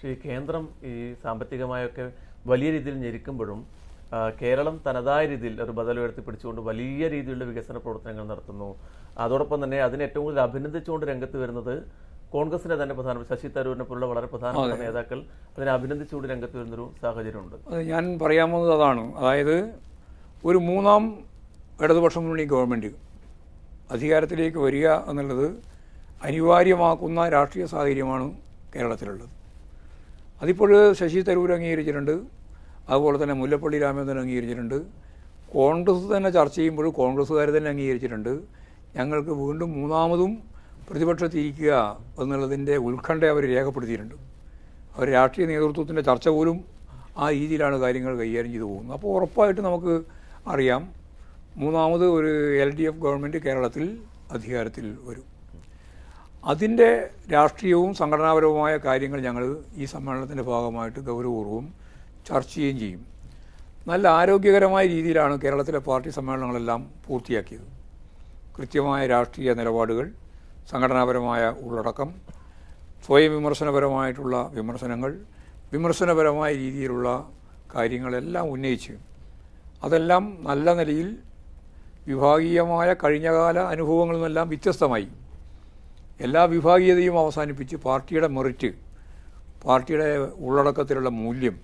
പക്ഷേ ഈ കേന്ദ്രം ഈ സാമ്പത്തികമായൊക്കെ വലിയ രീതിയിൽ ഞെരുക്കുമ്പോഴും കേരളം തനതായ രീതിയിൽ ഒരു ബദൽ ഉയർത്തിപ്പിടിച്ചുകൊണ്ട് വലിയ രീതിയിലുള്ള വികസന പ്രവർത്തനങ്ങൾ നടത്തുന്നു. അതോടൊപ്പം തന്നെ അതിനെ ഏറ്റവും കൂടുതൽ അഭിനന്ദിച്ചുകൊണ്ട് രംഗത്ത് വരുന്നത് കോൺഗ്രസിന്റെ തന്നെ പ്രധാന ശശി തരൂരിനെ പോലുള്ള വളരെ പ്രധാനപ്പെട്ട നേതാക്കൾ അതിനെ അഭിനന്ദിച്ചുകൊണ്ട് രംഗത്ത് വരുന്നൊരു സാഹചര്യമുണ്ട്. ഞാൻ ഞാൻ പറയാവുന്നത് അതാണ്. അതായത് ഒരു മൂന്നാം ഇടതുപക്ഷ മുന്നണി ഗവൺമെന്റ് അധികാരത്തിലേക്ക് വരിക എന്നുള്ളത് അനിവാര്യമാക്കുന്ന രാഷ്ട്രീയ സാഹചര്യമാണ് കേരളത്തിലുള്ളത്. അതിപ്പോൾ ശശി തരൂർ അംഗീകരിച്ചിട്ടുണ്ട്. അതുപോലെ തന്നെ മുല്ലപ്പള്ളി രാമചന്ദ്രൻ അംഗീകരിച്ചിട്ടുണ്ട്. കോൺഗ്രസ് തന്നെ ചർച്ച ചെയ്യുമ്പോൾ കോൺഗ്രസ്സുകാർ തന്നെ അംഗീകരിച്ചിട്ടുണ്ട്. ഞങ്ങൾക്ക് വീണ്ടും മൂന്നാമതും പ്രതിപക്ഷത്തിരിക്കുക എന്നുള്ളതിന്റെ ഉത്കണ്ഠ അവർ രേഖപ്പെടുത്തിയിട്ടുണ്ട്. അവർ രാഷ്ട്രീയ നേതൃത്വത്തിന്റെ ചർച്ച പോലും ആ രീതിയിലാണ് കാര്യങ്ങൾ കൈകാര്യം ചെയ്തു പോകുന്നത്. അപ്പോൾ ഉറപ്പായിട്ട് നമുക്ക് അറിയാം മൂന്നാമത് ഒരു എൽ ഡി എഫ് ഗവൺമെന്റ് കേരളത്തിൽ അധികാരത്തിൽ വരും. അതിന്റെ രാഷ്ട്രീയവും സംഘടനാപരവുമായ കാര്യങ്ങൾ ഞങ്ങൾ ഈ സമ്മേളനത്തിന്റെ ഭാഗമായിട്ട് ഗൗരവപൂർവം ചർച്ച ചെയ്യുകയും ചെയ്യും. നല്ല ആരോഗ്യകരമായ രീതിയിലാണ് കേരളത്തിലെ പാർട്ടി സമ്മേളനങ്ങളെല്ലാം പൂർത്തിയാക്കിയത്. കൃത്യമായ രാഷ്ട്രീയ നിലപാടുകൾ സംഘടനാപരമായ ഉള്ളടക്കം സ്വയം വിമർശനപരമായിട്ടുള്ള വിമർശനങ്ങൾ വിമർശനപരമായ രീതിയിലുള്ള കാര്യങ്ങളെല്ലാം ഉന്നയിച്ച് അതെല്ലാം നല്ല നിലയിൽ വിഭാഗീയമായ കഴിഞ്ഞകാല അനുഭവങ്ങളിൽ നിന്നെല്ലാം വ്യത്യസ്തമായി എല്ലാ വിഭാഗീയതയും അവസാനിപ്പിച്ച് പാർട്ടിയുടെ മെറിറ്റ് പാർട്ടിയുടെ ഉള്ളടക്കത്തിലുള്ള മൂല്യം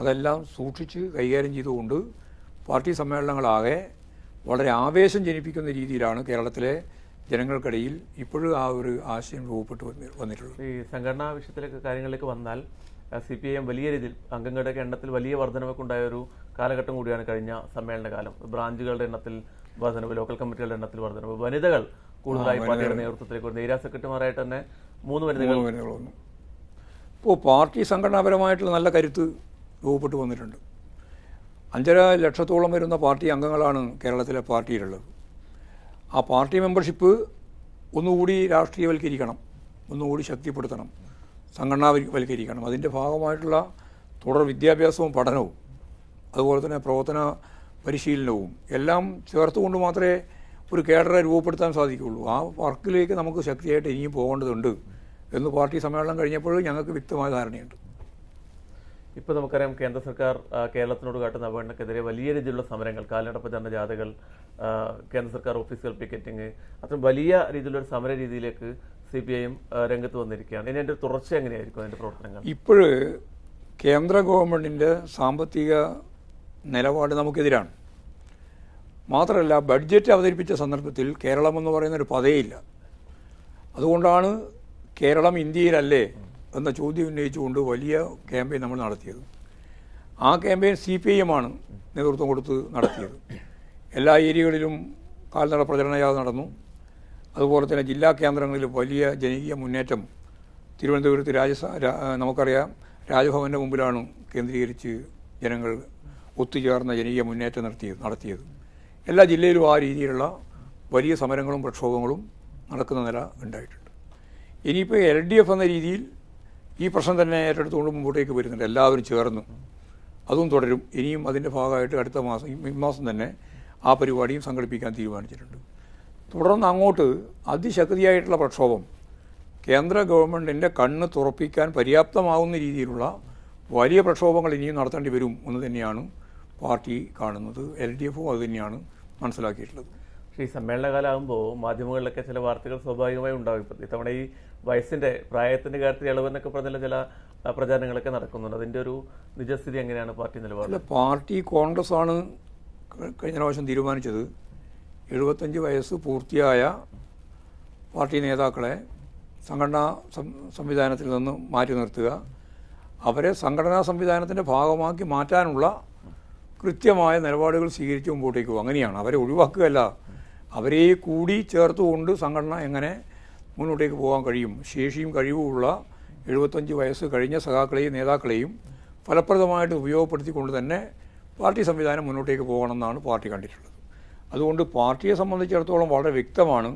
അതെല്ലാം സൂക്ഷിച്ച് കൈകാര്യം ചെയ്തുകൊണ്ട് പാർട്ടി സമ്മേളനങ്ങളാകെ വളരെ ആവേശം ജനിപ്പിക്കുന്ന രീതിയിലാണ് കേരളത്തിലെ ജനങ്ങൾക്കിടയിൽ ഇപ്പോഴും ആ ഒരു ആശയം രൂപപ്പെട്ടു വന്നി- വന്നിട്ടുള്ളത്. ഈ സംഘടനാ വിഷയത്തിലൊക്കെ കാര്യങ്ങളിലേക്ക് വന്നാൽ സി പി ഐ എം വലിയ രീതിയിൽ അംഗങ്ങളുടെ എണ്ണത്തിൽ വലിയ വർധനവൊക്കെ ഉണ്ടായ ഒരു കാലഘട്ടം കൂടിയാണ് കഴിഞ്ഞ സമ്മേളന കാലം ബ്രാഞ്ചുകളുടെ എണ്ണത്തിൽ വർധനവ് ലോക്കൽ കമ്മിറ്റികളുടെ എണ്ണത്തിൽ വർധനവ് വനിതകൾ കൂടുതലായി പാർട്ടിയുടെ നേതൃത്വത്തിലേക്ക് വരുന്നത്. ഏരിയ സെക്രട്ടറിമാരായിട്ട് തന്നെ മൂന്ന് വനിതകൾ ഇപ്പോൾ പാർട്ടി സംഘടനാപരമായിട്ടുള്ള നല്ല കരുത്ത് രൂപപ്പെട്ടു വന്നിട്ടുണ്ട്. അഞ്ചര ലക്ഷത്തോളം വരുന്ന പാർട്ടി അംഗങ്ങളാണ് കേരളത്തിലെ പാർട്ടിയിലുള്ളത്. ആ പാർട്ടി മെമ്പർഷിപ്പ് ഒന്നുകൂടി രാഷ്ട്രീയവൽക്കരിക്കണം. ഒന്നുകൂടി ശക്തിപ്പെടുത്തണം. സംഘടനാവൽക്കരിക്കണം അതിന്റെ ഭാഗമായിട്ടുള്ള തുടർ വിദ്യാഭ്യാസവും പഠനവും അതുപോലെ തന്നെ പ്രവർത്തന പരിശീലനവും എല്ലാം ചേർത്തുകൊണ്ട് മാത്രമേ ഒരു കേഡറെ രൂപപ്പെടുത്താൻ സാധിക്കുകയുള്ളൂ ആ വർക്കിലേക്ക് നമുക്ക് ശക്തിയായിട്ട് ഇനിയും പോകേണ്ടതുണ്ട് എന്ന് പാർട്ടി സമ്മേളനം കഴിഞ്ഞപ്പോൾ ഞങ്ങൾക്ക് വ്യക്തമായ ധാരണയുണ്ട്. ഇപ്പോൾ നമുക്കറിയാം കേന്ദ്ര സർക്കാർ കേരളത്തിനോട് കാട്ടുന്ന അവഗണനക്കെതിരെ വലിയ രീതിയിലുള്ള സമരങ്ങൾ കാലടപ്പ് പ്രചരണ ജാഥകൾ കേന്ദ്ര സർക്കാർ ഓഫീസുകൾ പിക്കറ്റിങ് അത്തരം വലിയ രീതിയിലുള്ള സമര രീതിയിലേക്ക് സി പി ഐ എം രംഗത്ത് വന്നിരിക്കുകയാണ്. ഇനി അതിന്റെ തുടർച്ച എങ്ങനെയായിരിക്കും അതിന്റെ പ്രവർത്തനങ്ങൾ? ഇപ്പോൾ കേന്ദ്ര ഗവൺമെന്റിന്റെ സാമ്പത്തിക നിലപാട് നമുക്കെതിരാണ്. മാത്രമല്ല ബഡ്ജറ്റ് അവതരിപ്പിച്ച സന്ദർഭത്തിൽ കേരളം എന്ന് പറയുന്ന ഒരു പദയില്ല. അതുകൊണ്ടാണ് കേരളം ഇന്ത്യയിലല്ലേ എന്ന ചോദ്യം ഉന്നയിച്ചുകൊണ്ട് വലിയ ക്യാമ്പയിൻ നമ്മൾ നടത്തിയത്. ആ ക്യാമ്പയിൻ സി പി ഐ എമ്മാണ് നേതൃത്വം കൊടുത്ത് നടത്തിയത്. എല്ലാ ഏരിയകളിലും കാൽനട പ്രചരണ യാത്ര നടന്നു. അതുപോലെ തന്നെ ജില്ലാ കേന്ദ്രങ്ങളിൽ വലിയ ജനകീയ മുന്നേറ്റം തിരുവനന്തപുരത്ത് രാജസ നമുക്കറിയാം രാജഭവന്റെ മുമ്പിലാണ് കേന്ദ്രീകരിച്ച് ജനങ്ങൾ ഒത്തുചേർന്ന ജനകീയ മുന്നേറ്റം നടത്തിയത് നടത്തിയത്. എല്ലാ ജില്ലയിലും ആ രീതിയിലുള്ള വലിയ സമരങ്ങളും പ്രക്ഷോഭങ്ങളും നടക്കുന്ന നില ഉണ്ടായിട്ടുണ്ട്. ഇനിയിപ്പോൾ എൽ ഡി എഫ് എന്ന രീതിയിൽ ഈ പ്രശ്നം തന്നെ ഏറ്റെടുത്തുകൊണ്ട് മുമ്പോട്ടേക്ക് വരുന്നുണ്ട്. എല്ലാവരും ചേർന്നു അതും തുടരും. ഇനിയും അതിന്റെ ഭാഗമായിട്ട് അടുത്ത മാസം ഈ മാസം തന്നെ ആ പരിപാടിയും സംഘടിപ്പിക്കാൻ തീരുമാനിച്ചിട്ടുണ്ട്. തുടർന്ന് അങ്ങോട്ട് അതിശക്തിയായിട്ടുള്ള പ്രക്ഷോഭം കേന്ദ്ര ഗവൺമെന്റിന്റെ കണ്ണ് തുറപ്പിക്കാൻ പര്യാപ്തമാവുന്ന രീതിയിലുള്ള വലിയ പ്രക്ഷോഭങ്ങൾ ഇനിയും നടത്തേണ്ടി വരും എന്ന് തന്നെയാണ് പാർട്ടി കാണുന്നത് എൽ ഡി എഫും അത് തന്നെയാണ് മനസ്സിലാക്കിയിട്ടുള്ളത്. പക്ഷേ ഈ സമ്മേളനകാലാകുമ്പോൾ മാധ്യമങ്ങളിലൊക്കെ ചില വാർത്തകൾ സ്വാഭാവികമായി ഉണ്ടാകും ഇപ്പം ഇത്തവണ ഈ വയസ്സിന്റെ പ്രായത്തിന്റെ കാര്യത്തിൽ ഇളവെന്നൊക്കെ പറഞ്ഞ ചില പ്രചാരണങ്ങളൊക്കെ നടക്കുന്നുണ്ട്. അതിന്റെ ഒരു നിജസ്ഥിതി എങ്ങനെയാണ് പാർട്ടി നിലപാട്? അല്ല പാർട്ടി കോൺഗ്രസ് ആണ് കഴിഞ്ഞ പ്രാവശ്യം തീരുമാനിച്ചത്. എഴുപത്തഞ്ച് വയസ്സ് പൂർത്തിയായ പാർട്ടി നേതാക്കളെ സംഘടനാ സംവിധാനത്തിൽ നിന്ന് മാറ്റി നിർത്തുക. അവരെ സംഘടനാ സംവിധാനത്തിന്റെ ഭാഗമാക്കി മാറ്റാനുള്ള കൃത്യമായ നിലപാടുകൾ സ്വീകരിച്ച് മുമ്പോട്ടേക്ക് പോകും. അങ്ങനെയാണ്. അവരെ ഒഴിവാക്കുകയല്ല. അവരെ കൂടി ചേർത്തുകൊണ്ട് സംഘടന എങ്ങനെ മുന്നോട്ടേക്ക് പോകാൻ കഴിയും? ശേഷിയും കഴിവുമുള്ള എഴുപത്തഞ്ച് വയസ്സ് കഴിഞ്ഞ സഖാക്കളെയും നേതാക്കളെയും ഫലപ്രദമായിട്ട് ഉപയോഗപ്പെടുത്തിക്കൊണ്ട് തന്നെ പാർട്ടി സംവിധാനം മുന്നോട്ടേക്ക് പോകണമെന്നാണ് പാർട്ടി കണ്ടിട്ടുള്ളത്. അതുകൊണ്ട് പാർട്ടിയെ സംബന്ധിച്ചിടത്തോളം വളരെ വ്യക്തമാണ്.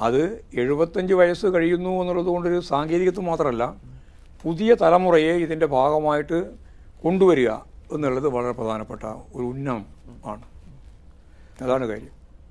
അത് എഴുപത്തഞ്ച് വയസ്സ് കഴിയുന്നു എന്നുള്ളത് കൊണ്ടൊരു സാങ്കേതികത്വം മാത്രമല്ല പുതിയ തലമുറയെ ഇതിന്റെ ഭാഗമായിട്ട് കൊണ്ടുവരിക. എന്നുള്ളത് വളരെ പ്രധാനപ്പെട്ട ഒരു ഉന്നം ആണ്. അതാണ് കാര്യം.